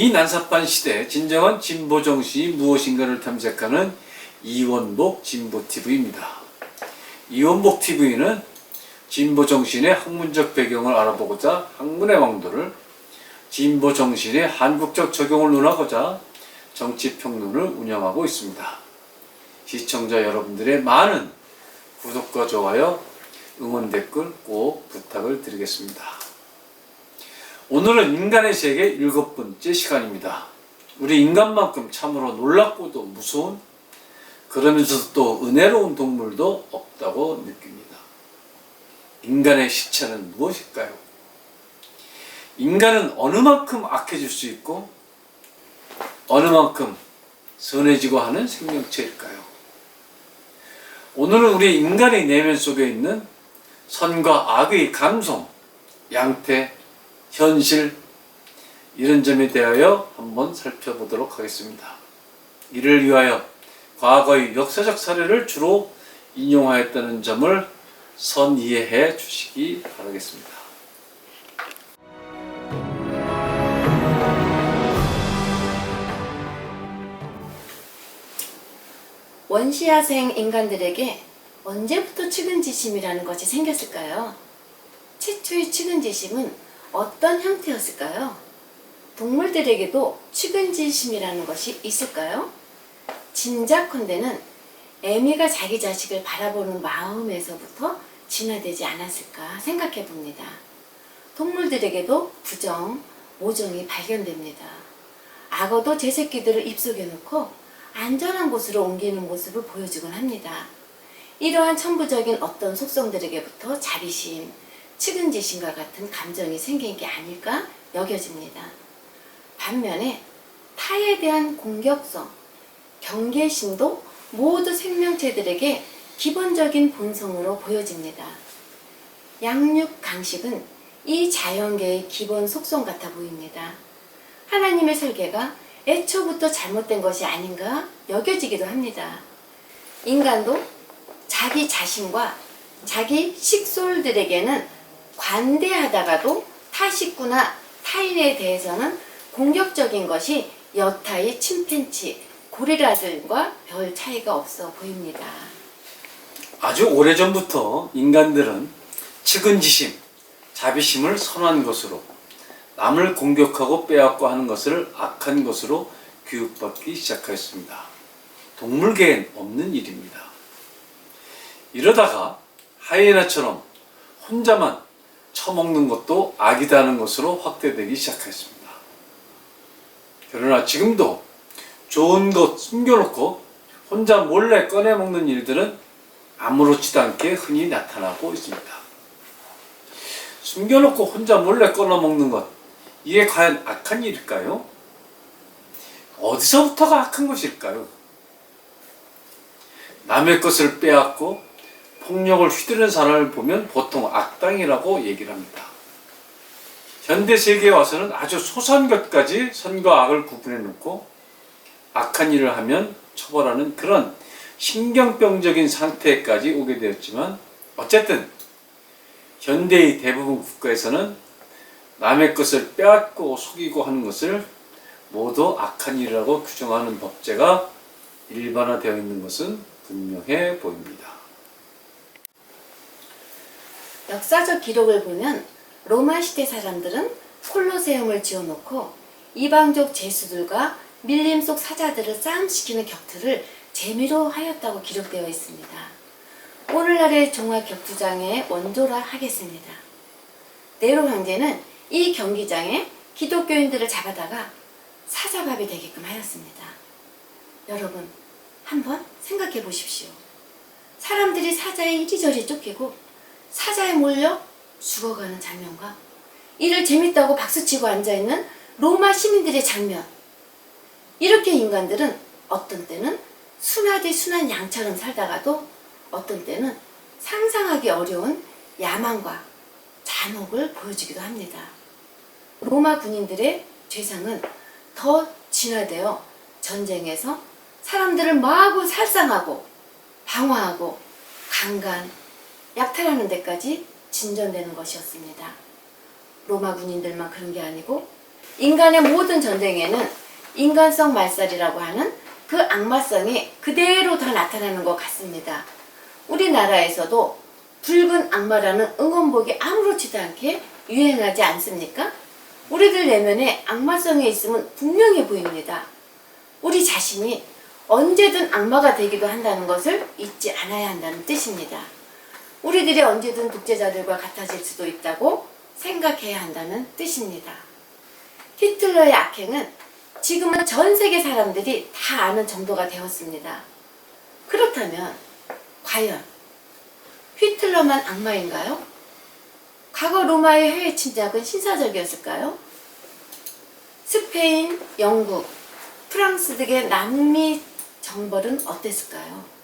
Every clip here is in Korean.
이 난삽한 시대 진정한 진보 정신이 무엇인가를 탐색하는 이원복 진보 TV입니다. 이원복 TV는 진보 정신의 학문적 배경을 알아보고자 학문의 왕도를 진보 정신의 한국적 적용을 논하고자 정치 평론을 운영하고 있습니다. 시청자 여러분들의 많은 구독과 좋아요, 응원 댓글 꼭 부탁을 드리겠습니다. 오늘은 인간의 세계 일곱 번째 시간입니다. 우리 인간만큼 참으로 놀랍고도 무서운 그러면서도 또 은혜로운 동물도 없다고 느낍니다. 인간의 시체는 무엇일까요? 인간은 어느 만큼 악해질 수 있고 어느 만큼 선해지고 하는 생명체일까요? 오늘은 우리 인간의 내면 속에 있는 선과 악의 감성, 양태, 현실 이런 점에 대하여 한번 살펴보도록 하겠습니다. 이를 위하여 과거의 역사적 사례를 주로 인용하였다는 점을 선 이해해 주시기 바라겠습니다. 원시야생 인간들에게 언제부터 측은지심이라는 것이 생겼을까요? 최초의 측은지심은 어떤 형태였을까요? 동물들에게도 측은지심이라는 것이 있을까요? 진작컨대는 애미가 자기 자식을 바라보는 마음에서부터 진화되지 않았을까 생각해 봅니다. 동물들에게도 부정, 모정이 발견됩니다. 악어도 제 새끼들을 입속에 넣고 안전한 곳으로 옮기는 모습을 보여주곤 합니다. 이러한 천부적인 어떤 속성들에게부터 자비심, 측은지심과 같은 감정이 생긴 게 아닐까 여겨집니다. 반면에 타에 대한 공격성, 경계심도 모두 생명체들에게 기본적인 본성으로 보여집니다. 양육 강식은 이 자연계의 기본 속성 같아 보입니다. 하나님의 설계가 애초부터 잘못된 것이 아닌가 여겨지기도 합니다. 인간도 자기 자신과 자기 식솔들에게는 관대하다가도 타 식구나 타인에 대해서는 공격적인 것이 여타의 침팬치, 고리라들과 별 차이가 없어 보입니다. 아주 오래전부터 인간들은 측은지심, 자비심을 선한 것으로 남을 공격하고 빼앗고 하는 것을 악한 것으로 교육받기 시작하였습니다. 동물계엔 없는 일입니다. 이러다가 하이에나처럼 혼자만 처먹는 것도 악이다는 것으로 확대되기 시작했습니다. 그러나 지금도 좋은 것 숨겨놓고 혼자 몰래 꺼내 먹는 일들은 아무렇지도 않게 흔히 나타나고 있습니다. 숨겨놓고 혼자 몰래 꺼내 먹는 것, 이게 과연 악한 일일까요? 어디서부터가 악한 것일까요? 남의 것을 빼앗고 폭력을 휘두르는 사람을 보면 보통 악당이라고 얘기를 합니다. 현대 세계에 와서는 아주 소소한 것까지 선과 악을 구분해 놓고 악한 일을 하면 처벌하는 그런 신경병적인 상태까지 오게 되었지만 어쨌든 현대의 대부분 국가에서는 남의 것을 빼앗고 속이고 하는 것을 모두 악한 일이라고 규정하는 법제가 일반화되어 있는 것은 분명해 보입니다. 역사적 기록을 보면 로마 시대 사람들은 콜로세움을 지어놓고 이방족 제수들과 밀림 속 사자들을 싸움시키는 격투를 재미로 하였다고 기록되어 있습니다. 오늘날의 종합 격투장의 원조라 하겠습니다. 네로 황제는 이 경기장에 기독교인들을 잡아다가 사자밥이 되게끔 하였습니다. 여러분, 한번 생각해 보십시오. 사람들이 사자에 이리저리 쫓기고 사자에 몰려 죽어가는 장면과 이를 재밌다고 박수치고 앉아있는 로마 시민들의 장면. 이렇게 인간들은 어떤 때는 순하디 순한 양처럼 살다가도 어떤 때는 상상하기 어려운 야망과 잔혹을 보여주기도 합니다. 로마 군인들의 죄상은 더 진화되어 전쟁에서 사람들을 마구 살상하고 방화하고 강간, 약탈하는 데까지 진전되는 것이었습니다. 로마 군인들만 그런 게 아니고 인간의 모든 전쟁에는 인간성 말살이라고 하는 그 악마성이 그대로 다 나타나는 것 같습니다. 우리나라에서도 붉은 악마라는 응원복이 아무렇지도 않게 유행하지 않습니까? 우리들 내면에 악마성이 있으면 분명해 보입니다. 우리 자신이 언제든 악마가 되기도 한다는 것을 잊지 않아야 한다는 뜻입니다. 우리들이 언제든 독재자들과 같아질 수도 있다고 생각해야 한다는 뜻입니다. 히틀러의 악행은 지금은 전 세계 사람들이 다 아는 정도가 되었습니다. 그렇다면 과연 히틀러만 악마인가요? 과거 로마의 해외 침략은 신사적이었을까요? 스페인, 영국, 프랑스 등의 남미 정벌은 어땠을까요?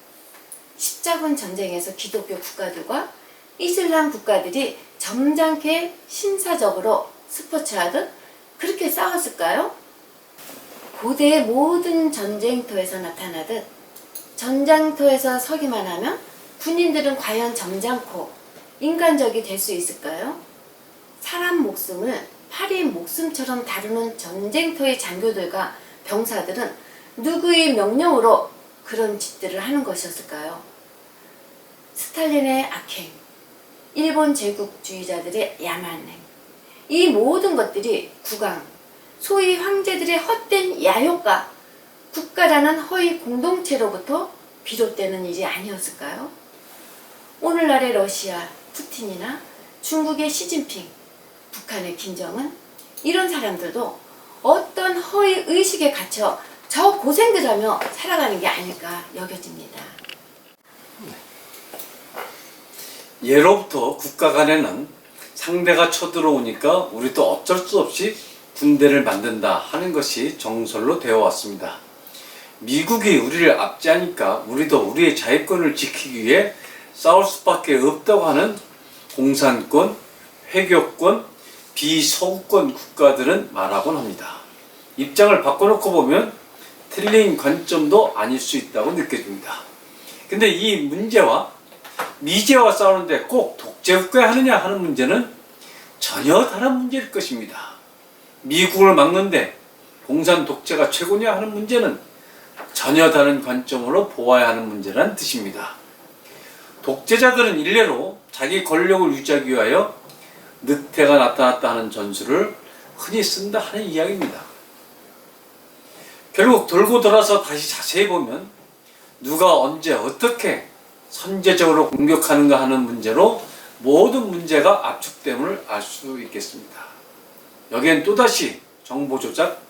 십자군 전쟁에서 기독교 국가들과 이슬람 국가들이 점잖게 신사적으로 스포츠하듯 그렇게 싸웠을까요? 고대의 모든 전쟁터에서 나타나듯 전장터에서 서기만 하면 군인들은 과연 점잖고 인간적이 될 수 있을까요? 사람 목숨을 파리 목숨처럼 다루는 전쟁터의 장교들과 병사들은 누구의 명령으로 그런 짓들을 하는 것이었을까요? 스탈린의 악행, 일본 제국주의자들의 야만행, 이 모든 것들이 국왕, 소위 황제들의 헛된 야욕과 국가라는 허위 공동체로부터 비롯되는 일이 아니었을까요? 오늘날의 러시아 푸틴이나 중국의 시진핑, 북한의 김정은 이런 사람들도 어떤 허위 의식에 갇혀 저 고생들 하며 살아가는 게 아닐까 여겨집니다. 예로부터 국가 간에는 상대가 쳐들어오니까 우리도 어쩔 수 없이 군대를 만든다 하는 것이 정설로 되어 왔습니다. 미국이 우리를 압제하니까 우리도 우리의 자유권을 지키기 위해 싸울 수밖에 없다고 하는 공산권, 회교권, 비서구권 국가들은 말하곤 합니다. 입장을 바꿔놓고 보면 틀린 관점도 아닐 수 있다고 느껴집니다. 근데 이 문제와 미제와 싸우는데 꼭 독재 국가에 하느냐 하는 문제는 전혀 다른 문제일 것입니다. 미국을 막는데 공산 독재가 최고냐 하는 문제는 전혀 다른 관점으로 보아야 하는 문제란 뜻입니다. 독재자들은 일례로 자기 권력을 유지하기 위하여 늑대가 나타났다 하는 전술을 흔히 쓴다 하는 이야기입니다. 결국 돌고 돌아서 다시 자세히 보면 누가 언제 어떻게 선제적으로 공격하는가 하는 문제로 모든 문제가 압축됨을 알 수 있겠습니다. 여기엔 또다시 정보 조작,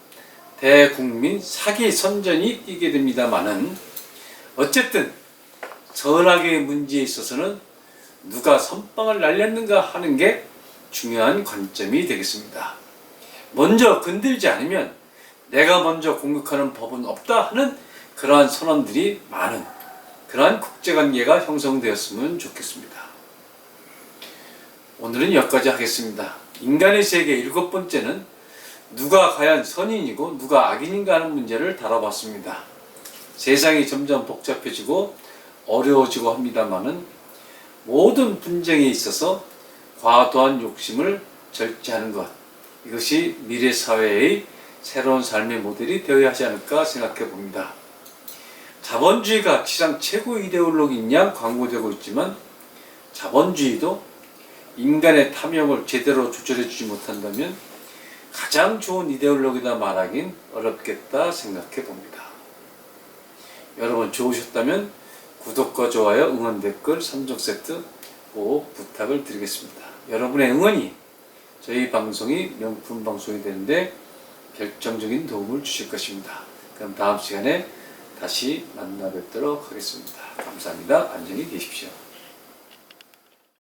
대국민 사기 선전이 뛰게 됩니다만은 어쨌든 전학의 문제에 있어서는 누가 선빵을 날렸는가 하는 게 중요한 관점이 되겠습니다. 먼저 건들지 않으면 내가 먼저 공격하는 법은 없다 하는 그러한 선언들이 많은 그러한 국제관계가 형성되었으면 좋겠습니다. 오늘은 여기까지 하겠습니다. 인간의 세계 일곱 번째는 누가 과연 선인이고 누가 악인인가 하는 문제를 다뤄봤습니다. 세상이 점점 복잡해지고 어려워지고 합니다만은 모든 분쟁에 있어서 과도한 욕심을 절제하는 것 이것이 미래 사회의 새로운 삶의 모델이 되어야 하지 않을까 생각해 봅니다. 자본주의가 시장 최고 이데올로기인 양 광고되고 있지만 자본주의도 인간의 탐욕을 제대로 조절해 주지 못한다면 가장 좋은 이데올로기다 말하긴 어렵겠다 생각해 봅니다. 여러분 좋으셨다면 구독과 좋아요, 응원 댓글, 3종 세트 꼭 부탁을 드리겠습니다. 여러분의 응원이 저희 방송이 명품 방송이 되는데 결정적인 도움을 주실 것입니다. 그럼 다음 시간에 다시 만나 뵙도록 하겠습니다. 감사합니다. 안녕히 계십시오.